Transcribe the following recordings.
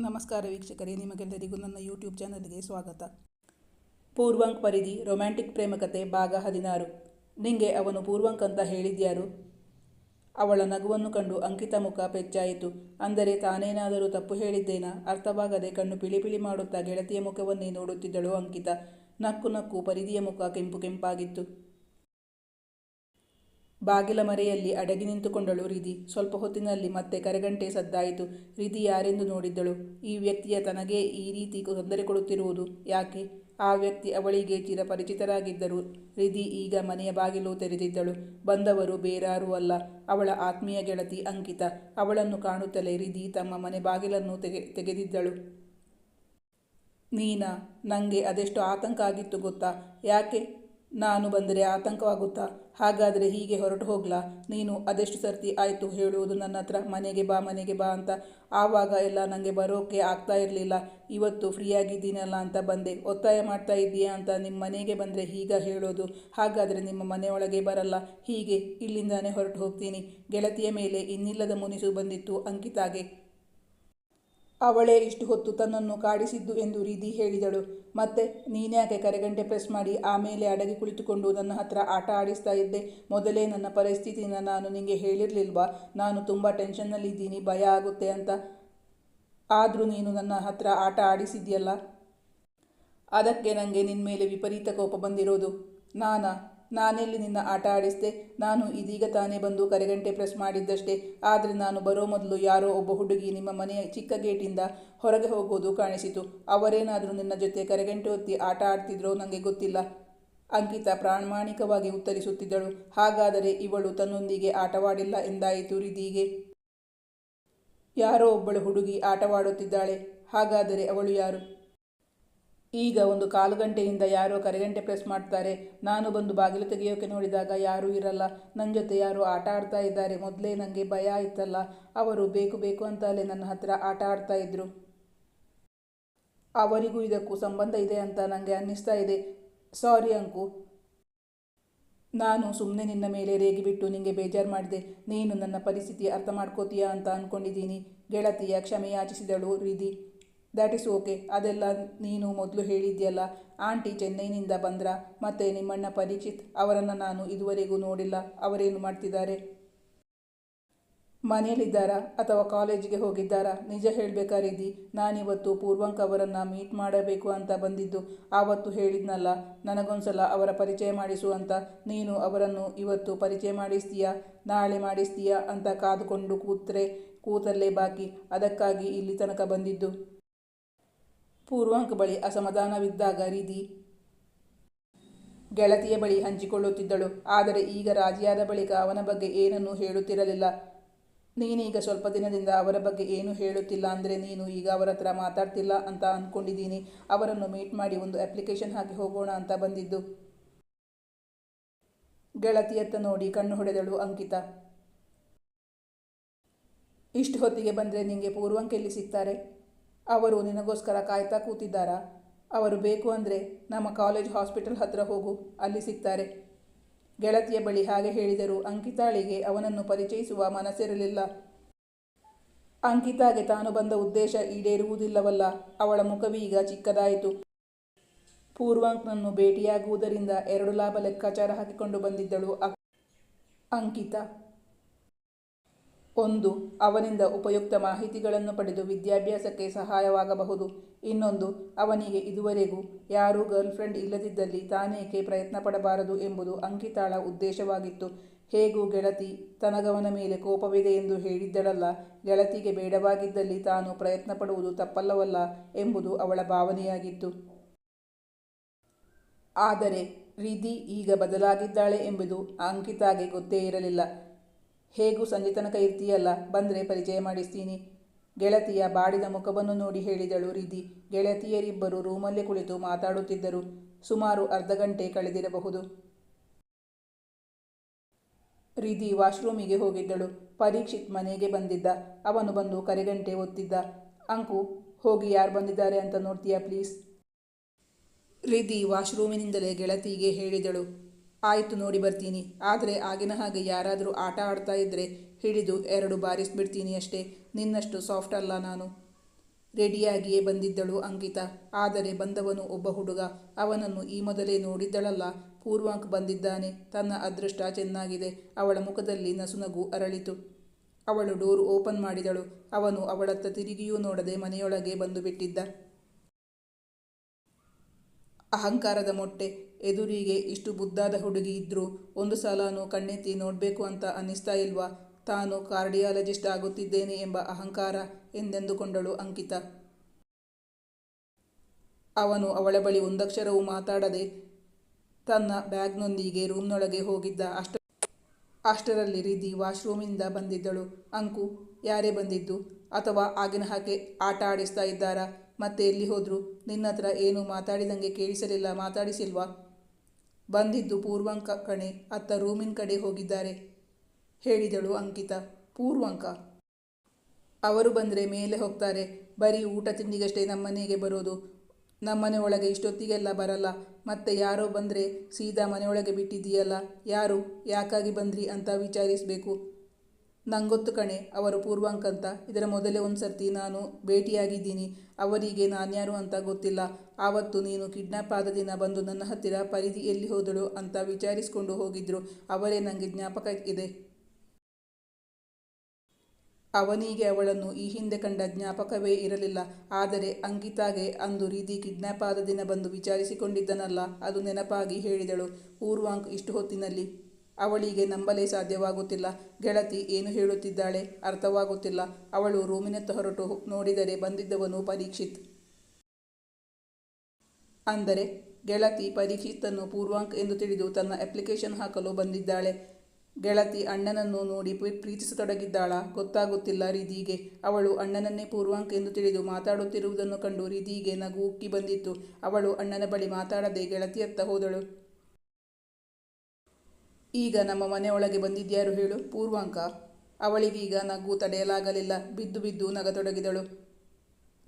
ನಮಸ್ಕಾರ ವೀಕ್ಷಕರೇ, ನಿಮಗೆಲ್ಲರಿಗೂ ನನ್ನ ಯೂಟ್ಯೂಬ್ ಚಾನಲ್ಗೆ ಸ್ವಾಗತ. ಪೂರ್ವಂಕ್ ಪರಿಧಿ ರೊಮ್ಯಾಂಟಿಕ್ ಪ್ರೇಮಕತೆ ಭಾಗ ಹದಿನಾರು. ನಿಂಗೆ ಅವನು ಪೂರ್ವಂಕ್ ಅಂತ ಹೇಳಿದ್ಯಾರು? ಅವಳ ನಗುವನ್ನು ಕಂಡು ಅಂಕಿತ ಮುಖ ಪೆಚ್ಚಾಯಿತು. ಅಂದರೆ ತಾನೇನಾದರೂ ತಪ್ಪು ಹೇಳಿದ್ದೇನಾ? ಅರ್ಥವಾಗದೆ ಕಣ್ಣು ಪಿಳಿ ಪಿಳಿ ಮಾಡುತ್ತಾ ಗೆಳತಿಯ ಮುಖವನ್ನೇ ನೋಡುತ್ತಿದ್ದಳು ಅಂಕಿತ. ನಕ್ಕು ನಕ್ಕು ಪರಿಧಿಯ ಮುಖ ಕೆಂಪು ಕೆಂಪಾಗಿತ್ತು. ಬಾಗಿಲ ಮರೆಯಲ್ಲಿ ಅಡಗಿ ನಿಂತುಕೊಂಡಳು ರಿಧಿ. ಸ್ವಲ್ಪ ಹೊತ್ತಿನಲ್ಲಿ ಮತ್ತೆ ಕರೆಗಂಟೆ ಸದ್ದಾಯಿತು. ರಿಧಿ ಯಾರೆಂದು ನೋಡಿದ್ದಳು. ಈ ವ್ಯಕ್ತಿಯ ತನಗೇ ಈ ರೀತಿ ತೊಂದರೆ ಕೊಡುತ್ತಿರುವುದು ಯಾಕೆ? ಆ ವ್ಯಕ್ತಿ ಅವಳಿಗೆ ಚಿರಪರಿಚಿತರಾಗಿದ್ದರು. ರಿಧಿ ಈಗ ಮನೆಯ ಬಾಗಿಲು ತೆರೆದಿದ್ದಳು. ಬಂದವರು ಬೇರಾರೂ ಅಲ್ಲ. ಅವಳ ಆತ್ಮೀಯ ಗೆಳತಿ ಅಂಕಿತ. ಅವಳನ್ನು ಕಾಣುತ್ತಲೇ ರಿಧಿ ತಮ್ಮ ಮನೆ ಬಾಗಿಲನ್ನು ತೆಗೆ, ತೆಗೆದಿದ್ದಳು. ನೀನಾ ನನಗೆ ಅದೆಷ್ಟು ಆತಂಕ ಆಗಿತ್ತು ಗೊತ್ತಾ? ಯಾಕೆ? ನಾನು ಬಂದರೆ ಆತಂಕವಾಗುತ್ತಾ? ಹಾಗಾದರೆ ಹೀಗೆ ಹೊರಟು ಹೋಗ್ಲಾ? ನೀನು ಅದೆಷ್ಟು ಸರ್ತಿ ಆಯಿತು ಹೇಳುವುದು ನನ್ನ ಹತ್ರ? ಮನೆಗೆ ಬಾ ಮನೆಗೆ ಬಾ ಅಂತ. ಆವಾಗ ಎಲ್ಲ ನನಗೆ ಬರೋಕ್ಕೆ ಆಗ್ತಾ ಇರಲಿಲ್ಲ. ಇವತ್ತು ಫ್ರೀಯಾಗಿದ್ದೀನಲ್ಲ ಅಂತ ಬಂದೆ. ಒತ್ತಾಯ ಮಾಡ್ತಾ ಇದ್ದೀಯಾ ಅಂತ ನಿಮ್ಮ ಮನೆಗೆ ಬಂದರೆ ಈಗ ಹೇಳೋದು. ಹಾಗಾದರೆ ನಿಮ್ಮ ಮನೆಯೊಳಗೆ ಬರಲ್ಲ. ಹೀಗೆ ಇಲ್ಲಿಂದಾನೆ ಹೊರಟು ಹೋಗ್ತೀನಿ. ಗೆಳತಿಯ ಮೇಲೆ ಇನ್ನಿಲ್ಲದ ಮುನಿಸು ಬಂದಿತ್ತು ಅಂಕಿತಾಗೆ. ಅವಳೇ ಇಷ್ಟು ಹೊತ್ತು ತನ್ನನ್ನು ಕಾಡಿಸಿದ್ದು ಎಂದು ರೀಧಿ ಹೇಳಿದಳು. ಮತ್ತೆ ನೀನ್ಯಾಕೆ ಕರೆಗಂಟೆ ಪ್ರೆಸ್ ಮಾಡಿ ಆಮೇಲೆ ಅಡಗಿ ಕುಳಿತುಕೊಂಡು ನನ್ನ ಹತ್ರ ಆಟ ಆಡಿಸ್ತಾ ಇದ್ದೆ. ಮೊದಲೇ ನನ್ನ ಪರಿಸ್ಥಿತಿನ ನಾನು ನಿಮಗೆ ಹೇಳಿರಲಿಲ್ವಾ? ನಾನು ತುಂಬ ಟೆನ್ಷನ್ನಲ್ಲಿದ್ದೀನಿ ಭಯ ಆಗುತ್ತೆ ಅಂತ. ಆದರೂ ನೀನು ನನ್ನ ಹತ್ರ ಆಟ ಆಡಿಸಿದ್ಯಲ್ಲ? ಅದಕ್ಕೆ ನನಗೆ ನಿನ್ನ ಮೇಲೆ ವಿಪರೀತ ಕೋಪ ಬಂದಿರೋದು. ನಾನಾ? ನಾನೆಲ್ಲಿ ನಿನ್ನ ಆಟ ಆಡಿಸ್ದೆ? ನಾನು ಇದೀಗ ತಾನೇ ಬಂದು ಕರೆಗಂಟೆ ಪ್ರೆಸ್ ಮಾಡಿದ್ದಷ್ಟೇ. ಆದರೆ ನಾನು ಬರೋ ಮೊದಲು ಯಾರೋ ಒಬ್ಬ ಹುಡುಗಿ ನಿಮ್ಮ ಮನೆಯ ಚಿಕ್ಕ ಗೇಟಿಂದ ಹೊರಗೆ ಹೋಗೋದು ಕಾಣಿಸಿತು. ಅವರೇನಾದರೂ ನಿನ್ನ ಜೊತೆ ಕರೆಗಂಟೆ ಹೊತ್ತಿ ಆಟ ಆಡ್ತಿದ್ರೋ ನನಗೆ ಗೊತ್ತಿಲ್ಲ. ಅಂಕಿತ ಪ್ರಾಮಾಣಿಕವಾಗಿ ಉತ್ತರಿಸುತ್ತಿದ್ದಳು. ಹಾಗಾದರೆ ಇವಳು ತನ್ನೊಂದಿಗೆ ಆಟವಾಡಿಲ್ಲ ಎಂದಾಯಿತು ರಿದೀಗೆ. ಯಾರೋ ಒಬ್ಬಳು ಹುಡುಗಿ ಆಟವಾಡುತ್ತಿದ್ದಾಳೆ. ಹಾಗಾದರೆ ಅವಳು ಯಾರು? ಈಗ ಒಂದು ಕಾಲು ಗಂಟೆಯಿಂದ ಯಾರೋ ಕರೆಗಂಟೆ ಪ್ರೆಸ್ ಮಾಡ್ತಾರೆ. ನಾನು ಬಂದು ಬಾಗಿಲು ತೆಗೆಯೋಕೆ ನೋಡಿದಾಗ ಯಾರೂ ಇರಲ್ಲ. ನನ್ನ ಜೊತೆ ಯಾರೋ ಆಟ ಆಡ್ತಾ ಇದ್ದಾರೆ. ಮೊದಲೇ ನನಗೆ ಭಯ ಆಯ್ತಲ್ಲ. ಅವರು ಬೇಕು ಬೇಕು ಅಂತಲೇ ನನ್ನ ಹತ್ರ ಆಟ ಆಡ್ತಾ ಇದ್ದರು ಅವರಿಗೂ ಇದಕ್ಕೂ ಸಂಬಂಧ ಇದೆ ಅಂತ ನನಗೆ ಅನ್ನಿಸ್ತಾ ಇದೆ. ಸಾರಿ ಅಂಕು. ನಾನು ಸುಮ್ಮನೆ ನಿನ್ನ ಮೇಲೆ ರೇಗಿಬಿಟ್ಟು ನಿಮಗೆ ಬೇಜಾರು ಮಾಡಿದೆ. ನೀನು ನನ್ನ ಪರಿಸ್ಥಿತಿ ಅರ್ಥ ಮಾಡ್ಕೋತೀಯಾ ಅಂತ ಅಂದ್ಕೊಂಡಿದ್ದೀನಿ ಗೆಳತಿಯ ಕ್ಷಮೆಯಾಚಿಸಿದಳು ಯಾಚಿಸಿದಳು ರಿಧಿ. ದ್ಯಾಟ್ ಈಸ್ ಓಕೆ ಅದೆಲ್ಲ ನೀನು ಮೊದಲು ಹೇಳಿದ್ಯಲ್ಲ. ಆಂಟಿ ಚೆನ್ನೈನಿಂದ ಬಂದ್ರ? ಮತ್ತು ನಿಮ್ಮಣ್ಣ ಪರೀಕ್ಷಿತ್ ಅವರನ್ನು ನಾನು ಇದುವರೆಗೂ ನೋಡಿಲ್ಲ. ಅವರೇನು ಮಾಡ್ತಿದ್ದಾರೆ? ಮನೆಯಲ್ಲಿದ್ದಾರಾ? ಅಥವಾ ಕಾಲೇಜಿಗೆ ಹೋಗಿದ್ದಾರಾ? ನಿಜ ಹೇಳಬೇಕಾರಿದ್ದಿ ನಾನಿವತ್ತು ಪೂರ್ವಂಕ್ ಅವರನ್ನು ಮೀಟ್ ಮಾಡಬೇಕು ಅಂತ ಬಂದಿದ್ದು. ಆವತ್ತು ಹೇಳಿದ್ನಲ್ಲ, ನನಗೊಂದ್ಸಲ ಅವರ ಪರಿಚಯ ಮಾಡಿಸು ಅಂತ. ನೀನು ಅವರನ್ನು ಇವತ್ತು ಪರಿಚಯ ಮಾಡಿಸ್ತೀಯಾ? ನಾಳೆ ಮಾಡಿಸ್ತೀಯಾ? ಅಂತ ಕಾದುಕೊಂಡು ಕೂತ್ರೆ, ಕೂತಲ್ಲೇ ಬಾಕಿ. ಅದಕ್ಕಾಗಿ ಇಲ್ಲಿ ತನಕ ಬಂದಿದ್ದು. ಪೂರ್ವಾಂಕ್ ಬಳಿ ಅಸಮಾಧಾನವಿದ್ದಾಗ ರೀತಿ ಗೆಳತಿಯ ಬಳಿ ಹಂಚಿಕೊಳ್ಳುತ್ತಿದ್ದಳು. ಆದರೆ ಈಗ ರಾಜಿಯಾದ ಬಳಿಕ ಅವನ ಬಗ್ಗೆ ಏನನ್ನೂ ಹೇಳುತ್ತಿರಲಿಲ್ಲ. ನೀನೀಗ ಸ್ವಲ್ಪ ದಿನದಿಂದ ಅವರ ಬಗ್ಗೆ ಏನು ಹೇಳುತ್ತಿಲ್ಲ ಅಂದರೆ ನೀನು ಈಗ ಅವರ ಹತ್ರ ಮಾತಾಡ್ತಿಲ್ಲ ಅಂತ ಅಂದ್ಕೊಂಡಿದ್ದೀನಿ ಅವರನ್ನು ಮೀಟ್ ಮಾಡಿ ಒಂದು ಅಪ್ಲಿಕೇಶನ್ ಹಾಕಿ ಹೋಗೋಣ ಅಂತ ಬಂದಿದ್ದು. ಗೆಳತಿಯತ್ತ ನೋಡಿ ಕಣ್ಣು ಹೊಡೆದಳು ಅಂಕಿತ. ಇಷ್ಟು ಹೊತ್ತಿಗೆ ಬಂದರೆ ನಿಮಗೆ ಪೂರ್ವಂಕೆಲ್ಲಿ ಸಿಗ್ತಾರೆ? ಅವರು ನಿನಗೋಸ್ಕರ ಕಾಯ್ತಾ ಕೂತಿದ್ದಾರಾ? ಅವರು ಬೇಕು ಅಂದರೆ ನಮ್ಮ ಕಾಲೇಜ್ ಹಾಸ್ಪಿಟಲ್ ಹತ್ತಿರ ಹೋಗು, ಅಲ್ಲಿ ಸಿಗ್ತಾರೆ. ಗೆಳತಿಯ ಬಳಿ ಹಾಗೆ ಹೇಳಿದರು. ಅಂಕಿತಾಳಿಗೆ ಅವನನ್ನು ಪರಿಚಯಿಸುವ ಮನಸ್ಸಿರಲಿಲ್ಲ. ಅಂಕಿತಾಗೆ ತಾನು ಬಂದ ಉದ್ದೇಶ ಈಡೇರುವುದಿಲ್ಲವಲ್ಲ, ಅವಳ ಮುಖವೀಗ ಚಿಕ್ಕದಾಯಿತು. ಪೂರ್ವಾಂಕ್ನನ್ನು ಭೇಟಿಯಾಗುವುದರಿಂದ ಎರಡು ಲಾಭ ಲೆಕ್ಕಾಚಾರ ಹಾಕಿಕೊಂಡು ಬಂದಿದ್ದಳು ಅಂಕಿತ. ಒಂದು, ಅವನಿಂದ ಉಪಯುಕ್ತ ಮಾಹಿತಿಗಳನ್ನು ಪಡೆದು ವಿದ್ಯಾಭ್ಯಾಸಕ್ಕೆ ಸಹಾಯವಾಗಬಹುದು. ಇನ್ನೊಂದು, ಅವನಿಗೆ ಇದುವರೆಗೂ ಯಾರೂ ಗರ್ಲ್ಫ್ರೆಂಡ್ ಇಲ್ಲದಿದ್ದಲ್ಲಿ ತಾನೇಕೆ ಪ್ರಯತ್ನ ಪಡಬಾರದು ಎಂಬುದು ಅಂಕಿತಾಳ ಉದ್ದೇಶವಾಗಿತ್ತು. ಹೇಗೂ ಗೆಳತಿ, ತನಗವನ ಮೇಲೆ ಕೋಪವಿದೆ ಎಂದು ಹೇಳಿದ್ದಳಲ್ಲ, ಗೆಳತಿಗೆ ಬೇಡವಾಗಿದ್ದಲ್ಲಿ ತಾನು ಪ್ರಯತ್ನ ಪಡುವುದು ತಪ್ಪಲ್ಲವಲ್ಲ ಎಂಬುದು ಅವಳ ಭಾವನೆಯಾಗಿತ್ತು. ಆದರೆ ರೀತಿ ಈಗ ಬದಲಾಗಿದ್ದಾಳೆ ಎಂಬುದು ಅಂಕಿತಾಗೆ ಗೊತ್ತೇ ಇರಲಿಲ್ಲ. ಹೇಗೂ ಸಂಜೆ ತನಕ ಇರ್ತೀಯಲ್ಲ? ಬಂದರೆ ಪರಿಚಯ ಮಾಡಿಸ್ತೀನಿ. ಗೆಳತಿಯ ಬಾಡಿದ ಮುಖವನ್ನು ನೋಡಿ ಹೇಳಿದಳು ರಿಧಿ. ಗೆಳತಿಯರಿಬ್ಬರು ರೂಮಲ್ಲೇ ಕುಳಿತು ಮಾತಾಡುತ್ತಿದ್ದರು. ಸುಮಾರು ಅರ್ಧ ಗಂಟೆ ಕಳೆದಿರಬಹುದು. ರಿಧಿ ವಾಶ್ರೂಮಿಗೆ ಹೋಗಿದ್ದಳು. ಪರೀಕ್ಷಿತ್ ಮನೆಗೆ ಬಂದಿದ್ದ. ಅವನು ಬಂದು ಕರೆಗಂಟೆ ಒತ್ತಿದ್ದ. ಅಂಕು, ಹೋಗಿ ಯಾರು ಬಂದಿದ್ದಾರೆ ಅಂತ ನೋಡ್ತೀಯಾ ಪ್ಲೀಸ್? ರಿಧಿ ವಾಶ್ರೂಮಿನಿಂದಲೇ ಗೆಳತಿಗೆ ಹೇಳಿದಳು. ಆಯಿತು ನೋಡಿ ಬರ್ತೀನಿ. ಆದರೆ ಆಗಿನ ಹಾಗೆ ಯಾರಾದರೂ ಆಟ ಆಡ್ತಾ ಇದ್ದರೆ ಹಿಡಿದು ಎರಡು ಬಾರಿಸ್ಬಿಡ್ತೀನಿ ಅಷ್ಟೇ. ನಿನ್ನಷ್ಟು ಸಾಫ್ಟ್ ಅಲ್ಲ ನಾನು. ರೆಡಿಯಾಗಿಯೇ ಬಂದಿದ್ದಳು ಅಂಕಿತಾ. ಆದರೆ ಬಂದವನು ಒಬ್ಬ ಹುಡುಗ. ಅವನನ್ನು ಈ ಮೊದಲೇ ನೋಡಿದ್ದಳಲ್ಲ. ಪೂರ್ವಾಂಕ್ ಬಂದಿದ್ದಾನೆ. ತನ್ನ ಅದೃಷ್ಟ ಚೆನ್ನಾಗಿದೆ. ಅವಳ ಮುಖದಲ್ಲಿ ನಸುನಗು ಅರಳಿತು. ಅವಳು ಡೋರ್ ಓಪನ್ ಮಾಡಿದಳು. ಅವನು ಅವಳತ್ತ ತಿರುಗಿಯೂ ನೋಡದೆ ಮನೆಯೊಳಗೆ ಬಂದು ಬಿಟ್ಟಿದ್ದ. ಅಹಂಕಾರದ ಮೊಟ್ಟೆ. ಎದುರಿಗೆ ಇಷ್ಟು ಬುದ್ಧಾದ ಹುಡುಗಿ ಇದ್ರೂ, ಒಂದು ಸಲನೂ ಕಣ್ಣೆತ್ತಿ ನೋಡಬೇಕು ಅಂತ ಅನ್ನಿಸ್ತಾ ಇಲ್ವಾ? ತಾನು ಕಾರ್ಡಿಯಾಲಜಿಸ್ಟ್ ಆಗುತ್ತಿದ್ದೇನೆ ಎಂಬ ಅಹಂಕಾರ ಎಂದೆಂದುಕೊಂಡಳು ಅಂಕಿತ. ಅವನು ಅವಳ ಬಳಿ ಒಂದಕ್ಷರವೂ ಮಾತಾಡದೆ ತನ್ನ ಬ್ಯಾಗ್ನೊಂದಿಗೆ ರೂಮ್ನೊಳಗೆ ಹೋಗಿದ್ದ ಅಷ್ಟ, ಅಷ್ಟರಲ್ಲಿ ರಿಧಿ ವಾಶ್ರೂಮಿಂದ ಬಂದಿದ್ದಳು. ಅಂಕು, ಯಾರೇ ಬಂದಿದ್ದು? ಅಥವಾ ಆಗಿನ ಹಾಗೆ ಆಟ ಆಡಿಸ್ತಾ ಇದ್ದಾರಾ? ಮತ್ತೆ ಎಲ್ಲಿ ಹೋದ್ರು? ನಿನ್ನತ್ರ ಏನು ಮಾತಾಡಿದಂಗೆ ಕೇಳಿಸಲಿಲ್ಲ, ಮಾತಾಡಿಸಿಲ್ವಾ? ಬಂದಿದ್ದು ಪೂರ್ವಂಕ ಕಣೆ, ಅತ್ತ ರೂಮಿನ ಕಡೆ ಹೋಗಿದ್ದಾರೆ, ಹೇಳಿದಳು ಅಂಕಿತ. ಪೂರ್ವಂಕ? ಅವರು ಬಂದರೆ ಮೇಲೆ ಹೋಗ್ತಾರೆ, ಬರೀ ಊಟ ತಿಂಡಿಗಷ್ಟೇ ನಮ್ಮನೆಗೆ ಬರೋದು. ನಮ್ಮನೆ ಒಳಗೆ ಇಷ್ಟೊತ್ತಿಗೆಲ್ಲ ಬರಲ್ಲ, ಮತ್ತೆ ಯಾರೋ ಬಂದರೆ ಸೀದಾ ಮನೆಯೊಳಗೆ ಬಿಟ್ಟಿದ್ದೀಯಲ್ಲ, ಯಾರು, ಯಾಕಾಗಿ ಬಂದ್ರಿ ಅಂತ ವಿಚಾರಿಸಬೇಕು. ನಂಗೊತ್ತು ಕಣೆ, ಅವರು ಪೂರ್ವಾಂಕ್ ಅಂತ ಇದರ ಮೊದಲೇ ಒಂದು ಸರ್ತಿ ನಾನು ಭೇಟಿಯಾಗಿದ್ದೀನಿ. ಅವರಿಗೆ ನಾನ್ಯಾರು ಅಂತ ಗೊತ್ತಿಲ್ಲ. ಆವತ್ತು ನೀನು ಕಿಡ್ನಾಪ್ ಆದ ದಿನ ಬಂದು ನನ್ನ ಹತ್ತಿರ ಪರಿಧಿ ಎಲ್ಲಿ ಹೋದಳು ಅಂತ ವಿಚಾರಿಸಿಕೊಂಡು ಹೋಗಿದ್ರು. ಅವರೇ ನನಗೆ ಜ್ಞಾಪಕ ಇದೆ. ಅವನಿಗೆ ಅವಳನ್ನು ಈ ಹಿಂದೆ ಕಂಡ ಜ್ಞಾಪಕವೇ ಇರಲಿಲ್ಲ. ಆದರೆ ಅಂಕಿತಾಗೆ ಅಂದು ರೀತಿ ಕಿಡ್ನಾಪ್ ಆದ ದಿನ ಬಂದು ವಿಚಾರಿಸಿಕೊಂಡಿದ್ದನಲ್ಲ, ಅದು ನೆನಪಾಗಿ ಹೇಳಿದಳು. ಪೂರ್ವಾಂಕ್ ಇಷ್ಟು ಹೊತ್ತಿನಲ್ಲಿ ಅವಳಿಗೆ ನಂಬಲೇ ಸಾಧ್ಯವಾಗುತ್ತಿಲ್ಲ. ಗೆಳತಿ ಏನು ಹೇಳುತ್ತಿದ್ದಾಳೆ ಅರ್ಥವಾಗುತ್ತಿಲ್ಲ. ಅವಳು ರೂಮಿನತ್ತ ಹೊರಟು ನೋಡಿದರೆ ಬಂದಿದ್ದವನು ಪರೀಕ್ಷಿತ್. ಅಂದರೆ, ಗೆಳತಿ ಪರೀಕ್ಷಿತನ್ನು ಪೂರ್ವಾಂಕ್ ಎಂದು ತಿಳಿದು ತನ್ನ ಅಪ್ಲಿಕೇಶನ್ ಹಾಕಲು ಬಂದಿದ್ದಾಳೆ. ಗೆಳತಿ ಅಣ್ಣನನ್ನು ನೋಡಿ ಪ್ರೀತಿಸತೊಡಗಿದ್ದಾಳ? ಗೊತ್ತಾಗುತ್ತಿಲ್ಲ ರಿಧಿಗೆ ಅವಳು ಅಣ್ಣನನ್ನೇ ಪೂರ್ವಾಂಕ್ ಎಂದು ತಿಳಿದು ಮಾತಾಡುತ್ತಿರುವುದನ್ನು ಕಂಡು ರಿಧಿಗೆ ನಗು ಉಕ್ಕಿ ಬಂದಿತ್ತು. ಅವಳು ಅಣ್ಣನ ಬಳಿ ಮಾತಾಡದೆ ಗೆಳತಿಯತ್ತ ಹೋದಳು. ಈಗ ನಮ್ಮ ಮನೆಯೊಳಗೆ ಬಂದಿದ್ಯಾರು ಹೇಳು? ಪೂರ್ವಾಂಕ. ಅವಳಿಗೀಗ ನಗು ತಡೆಯಲಾಗಲಿಲ್ಲ. ಬಿದ್ದು ಬಿದ್ದು ನಗತೊಡಗಿದಳು.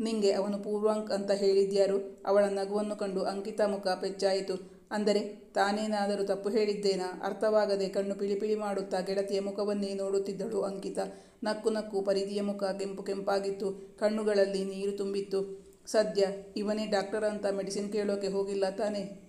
ನಿಂಗೆ ಅವನು ಪೂರ್ವಾಂಕ್ ಅಂತ ಹೇಳಿದ್ಯಾರು ಅವಳ ನಗುವನ್ನು ಕಂಡು ಅಂಕಿತಾ ಮುಖ ಪೆಚ್ಚಾಯಿತು. ಅಂದರೆ, ತಾನೇನಾದರೂ ತಪ್ಪು ಹೇಳಿದ್ದೇನಾ? ಅರ್ಥವಾಗದೆ ಕಣ್ಣು ಪಿಳಿಪಿಳಿ ಮಾಡುತ್ತಾ ಗೆಳತಿಯ ಮುಖವನ್ನೇ ನೋಡುತ್ತಿದ್ದಳು ಅಂಕಿತಾ. ನಕ್ಕು ನಕ್ಕು ಪರಿಧಿಯ ಮುಖ ಕೆಂಪು ಕೆಂಪಾಗಿತ್ತು. ಕಣ್ಣುಗಳಲ್ಲಿ ನೀರು ತುಂಬಿತ್ತು. ಸದ್ಯ, ಇವನೇ ಡಾಕ್ಟರ್ ಅಂತ ಮೆಡಿಸಿನ್ ಕೇಳೋಕೆ ಹೋಗಿಲ್ಲ ತಾನೇ?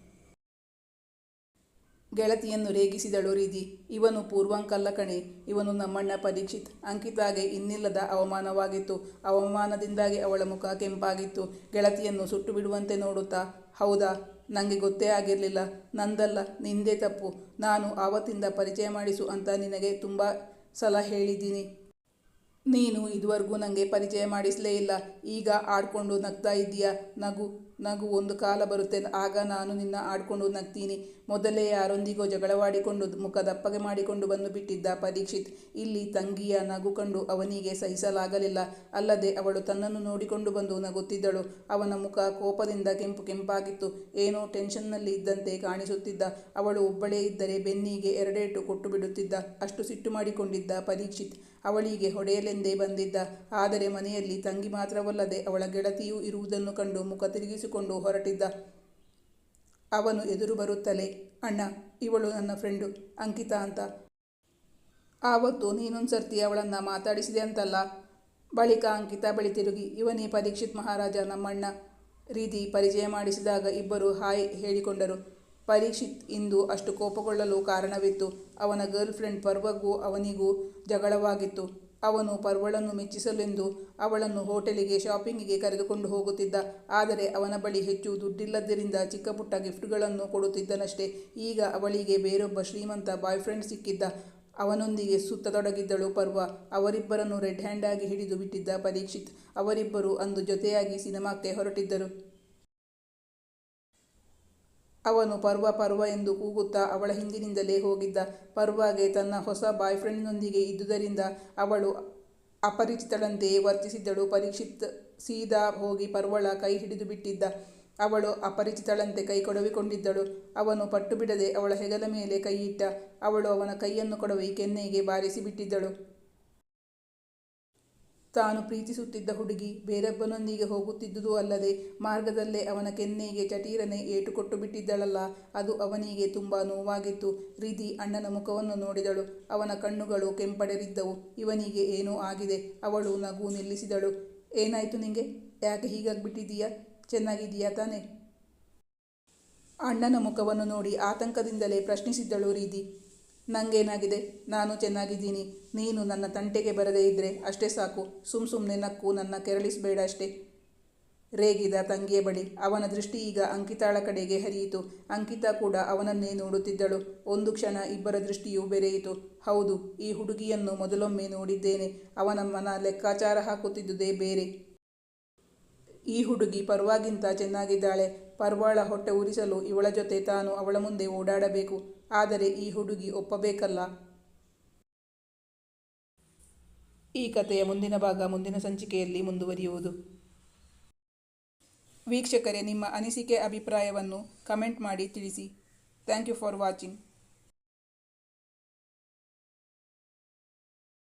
ಗೆಳತಿಯನ್ನು ರೇಗಿಸಿದಳು ರೀತಿ ಇವನು ಪೂರ್ವಾಂಕಲ್ಲ ಕಣೆ. ಇವನು ನಮ್ಮಣ್ಣ ಪರೀಕ್ಷಿತ್. ಅಂಕಿತಾಗೆ ಇನ್ನಿಲ್ಲದ ಅವಮಾನವಾಗಿತ್ತು. ಅವಮಾನದಿಂದಾಗಿ ಅವಳ ಮುಖ ಕೆಂಪಾಗಿತ್ತು. ಗೆಳತಿಯನ್ನು ಸುಟ್ಟು ಬಿಡುವಂತೆ ನೋಡುತ್ತಾ, ಹೌದಾ ನನಗೆ ಗೊತ್ತೇ ಆಗಿರಲಿಲ್ಲ. ನಂದಲ್ಲ, ನಿಂದೇ ತಪ್ಪು. ನಾನು ಆವತ್ತಿಂದ ಪರಿಚಯ ಮಾಡಿಸು ಅಂತ ನಿನಗೆ ತುಂಬ ಸಲ ಹೇಳಿದ್ದೀನಿ. ನೀನು ಇದುವರೆಗೂ ನನಗೆ ಪರಿಚಯ ಮಾಡಿಸಲೇ ಇಲ್ಲ. ಈಗ ಆಡ್ಕೊಂಡು ನಗ್ತಾ ಇದ್ದೀಯಾ, ನಗು? ನಗು ಒಂದು ಕಾಲ ಬರುತ್ತೆ. ಆಗ ನಾನು ನಿನ್ನ ಆಡ್ಕೊಂಡು ನಗ್ತೀನಿ. ಮೊದಲೇ ಯಾರೊಂದಿಗೋ ಜಗಳವಾಡಿಕೊಂಡು ಮುಖ ದಪ್ಪಗೆ ಮಾಡಿಕೊಂಡು ಬಂದು ಬಿಟ್ಟಿದ್ದ ಪರೀಕ್ಷಿತ್. ಇಲ್ಲಿ ತಂಗಿಯ ನಗು ಕಂಡು ಅವನಿಗೆ ಸಹಿಸಲಾಗಲಿಲ್ಲ. ಅಲ್ಲದೆ ಅವಳು ತನ್ನನ್ನು ನೋಡಿಕೊಂಡು ಬಂದು ನಗುತ್ತಿದ್ದಳು. ಅವನ ಮುಖ ಕೋಪದಿಂದ ಕೆಂಪು ಕೆಂಪಾಗಿತ್ತು. ಏನೋ ಟೆನ್ಷನ್ನಲ್ಲಿ ಇದ್ದಂತೆ ಕಾಣಿಸುತ್ತಿದ್ದ. ಅವಳು ಒಬ್ಬಳೇ ಇದ್ದರೆ ಬೆನ್ನಿಗೆ ಎರಡೇಟು ಕೊಟ್ಟು ಬಿಡುತ್ತಿದ್ದ. ಅಷ್ಟು ಸಿಟ್ಟು ಮಾಡಿಕೊಂಡಿದ್ದ ಪರೀಕ್ಷಿತ್ ಅವಳಿಗೆ ಹೊಡೆಯಲೆಂದೇ ಬಂದಿದ್ದ. ಆದರೆ ಮನೆಯಲ್ಲಿ ತಂಗಿ ಮಾತ್ರವಲ್ಲದೆ ಅವಳ ಗೆಳತಿಯೂ ಇರುವುದನ್ನು ಕಂಡು ಮುಖ ತಿರುಗಿಸಿಕೊಂಡು ಹೊರಟಿದ್ದ. ಅವನು ಎದುರು ಬರುತ್ತಲೇ, ಅಣ್ಣ, ಇವಳು ನನ್ನ ಫ್ರೆಂಡು, ಅಂಕಿತಾ ಅಂತ. ಆವತ್ತು ನೀನೊಂದು ಸರ್ತಿ ಅವಳನ್ನು ಮಾತಾಡಿಸಿದೆ ಅಂತಲ್ಲ? ಬಳಿಕ ಅಂಕಿತಾ ಬಳಿ ತಿರುಗಿ, ಇವನೇ ಪರೀಕ್ಷಿತ್ ಮಹಾರಾಜ, ನಮ್ಮಣ್ಣ. ರೀತಿ ಪರಿಚಯ ಮಾಡಿಸಿದಾಗ ಇಬ್ಬರು ಹಾಯ್ ಹೇಳಿಕೊಂಡರು. ಪರೀಕ್ಷಿತ್ ಇಂದು ಅಷ್ಟು ಕೋಪಗೊಳ್ಳಲು ಕಾರಣವಿತ್ತು. ಅವನ ಗರ್ಲ್ ಫ್ರೆಂಡ್ ಪರ್ವಗೂ ಅವನಿಗೂ ಜಗಳವಾಗಿತ್ತು. ಅವನು ಪರ್ವಳನ್ನು ಮೆಚ್ಚಿಸಲೆಂದು ಅವಳನ್ನು ಹೋಟೆಲಿಗೆ, ಶಾಪಿಂಗಿಗೆ ಕರೆದುಕೊಂಡು ಹೋಗುತ್ತಿದ್ದ. ಆದರೆ ಅವನ ಬಳಿ ಹೆಚ್ಚು ದುಡ್ಡಿಲ್ಲದ್ದರಿಂದ ಚಿಕ್ಕ ಪುಟ್ಟ ಗಿಫ್ಟ್ಗಳನ್ನು ಕೊಡುತ್ತಿದ್ದನಷ್ಟೇ. ಈಗ ಅವಳಿಗೆ ಬೇರೊಬ್ಬ ಶ್ರೀಮಂತ ಬಾಯ್ ಫ್ರೆಂಡ್ ಸಿಕ್ಕಿದ್ದ. ಅವನೊಂದಿಗೆ ಸುತ್ತತೊಡಗಿದ್ದಳು ಪರ್ವ. ಅವರಿಬ್ಬರನ್ನು ರೆಡ್ ಹ್ಯಾಂಡ್ ಆಗಿ ಹಿಡಿದು ಬಿಟ್ಟಿದ್ದ ಪರೀಕ್ಷಿತ್. ಅವರಿಬ್ಬರು ಅಂದು ಜೊತೆಯಾಗಿ ಸಿನಿಮಾಕ್ಕೆ ಹೊರಟಿದ್ದರು. ಅವನು ಪರ್ವ ಪರ್ವ ಎಂದು ಕೂಗುತ್ತಾ ಅವಳ ಹಿಂದಿನಿಂದಲೇ ಹೋಗಿದ್ದ. ಪರ್ವಾಗೆ ತನ್ನ ಹೊಸ ಬಾಯ್ ಫ್ರೆಂಡ್ನೊಂದಿಗೆ ಇದ್ದುದರಿಂದ ಅವಳು ಅಪರಿಚಿತಳಂತೆಯೇ ವರ್ತಿಸಿದ್ದಳು. ಪರೀಕ್ಷಿತ್ ಸೀದಾ ಹೋಗಿ ಪರ್ವಳ ಕೈ ಹಿಡಿದು ಬಿಟ್ಟಿದ್ದ. ಅವಳು ಅಪರಿಚಿತಳಂತೆ ಕೈ ಕೊಡವಿಕೊಂಡಿದ್ದಳು. ಅವನು ಪಟ್ಟು ಬಿಡದೆ ಅವಳ ಹೆಗಲ ಮೇಲೆ ಕೈಯಿಟ್ಟ ಅವಳು ಅವನ ಕೈಯನ್ನು ಕೊಡವಿ ಕೆನ್ನೆಗೆ ಬಾರಿಸಿ ಬಿಟ್ಟಿದ್ದಳು. ತಾನು ಪ್ರೀತಿಸುತ್ತಿದ್ದ ಹುಡುಗಿ ಬೇರೊಬ್ಬನೊಂದಿಗೆ ಹೋಗುತ್ತಿದ್ದುದು ಅಲ್ಲದೆ ಮಾರ್ಗದಲ್ಲೇ ಅವನ ಕೆನ್ನೆಗೆ ಚಟೀರನೆ ಏಟು ಕೊಟ್ಟು ಬಿಟ್ಟಿದ್ದಳಲ್ಲ, ಅದು ಅವನಿಗೆ ತುಂಬ ನೋವಾಗಿತ್ತು. ರೀತಿ ಅಣ್ಣನ ಮುಖವನ್ನು ನೋಡಿದಳು. ಅವನ ಕಣ್ಣುಗಳು ಕೆಂಪಡೆರಿದ್ದವು. ಇವನಿಗೆ ಏನೂ ಆಗಿದೆ. ಅವಳು ನಗು ನಿಲ್ಲಿಸಿದಳು. ಏನಾಯಿತು ನಿಂಗೆ? ಯಾಕೆ ಹೀಗಾಗ್ಬಿಟ್ಟಿದೀಯಾ ಚೆನ್ನಾಗಿದೆಯಾ ತಾನೇ? ಅಣ್ಣನ ಮುಖವನ್ನು ನೋಡಿ ಆತಂಕದಿಂದಲೇ ಪ್ರಶ್ನಿಸಿದ್ದಳು ರೀದಿ ನಂಗೇನಾಗಿದೆ? ನಾನು ಚೆನ್ನಾಗಿದ್ದೀನಿ. ನೀನು ನನ್ನ ತಂಟೆಗೆ ಬರದೇ ಇದ್ದರೆ ಅಷ್ಟೇ ಸಾಕು. ಸುಮ್ ಸುಮ್ಮನೆ ನಕ್ಕು, ನನ್ನ ಕೆರಳಿಸಬೇಡ ಅಷ್ಟೇ. ರೇಗಿದ ತಂಗಿಯ ಬಳಿ ಅವನ ದೃಷ್ಟಿ ಈಗ ಅಂಕಿತಾಳ ಕಡೆಗೆ ಹರಿಯಿತು. ಅಂಕಿತಾ ಕೂಡ ಅವನನ್ನೇ ನೋಡುತ್ತಿದ್ದಳು. ಒಂದು ಕ್ಷಣ ಇಬ್ಬರ ದೃಷ್ಟಿಯೂ ಬೆರೆಯಿತು. ಹೌದು, ಈ ಹುಡುಗಿಯನ್ನು ಮೊದಲೊಮ್ಮೆ ನೋಡಿದ್ದೇನೆ. ಅವನ ಮನ ಲೆಕ್ಕಾಚಾರ ಹಾಕುತ್ತಿದ್ದುದೇ ಬೇರೆ. ಈ ಹುಡುಗಿ ಪರವಾಗಿಂತ ಚೆನ್ನಾಗಿದ್ದಾಳೆ. ಪರ್ವಾಳ ಹೊಟ್ಟೆ ಉರಿಸಲು ಇವಳ ಜೊತೆ ತಾನು ಅವಳ ಮುಂದೆ ಓಡಾಡಬೇಕು, ಆದರೆ ಈ ಹುಡುಗಿ ಒಪ್ಪಬೇಕಲ್ಲ. ಈ ಕಥೆಯ ಮುಂದಿನ ಭಾಗ ಮುಂದಿನ ಸಂಚಿಕೆಯಲ್ಲಿ ಮುಂದುವರಿಯುವುದು. ವೀಕ್ಷಕರೇ, ನಿಮ್ಮ ಅನಿಸಿಕೆ, ಅಭಿಪ್ರಾಯವನ್ನು ಕಮೆಂಟ್ ಮಾಡಿ ತಿಳಿಸಿ. Thank you for watching.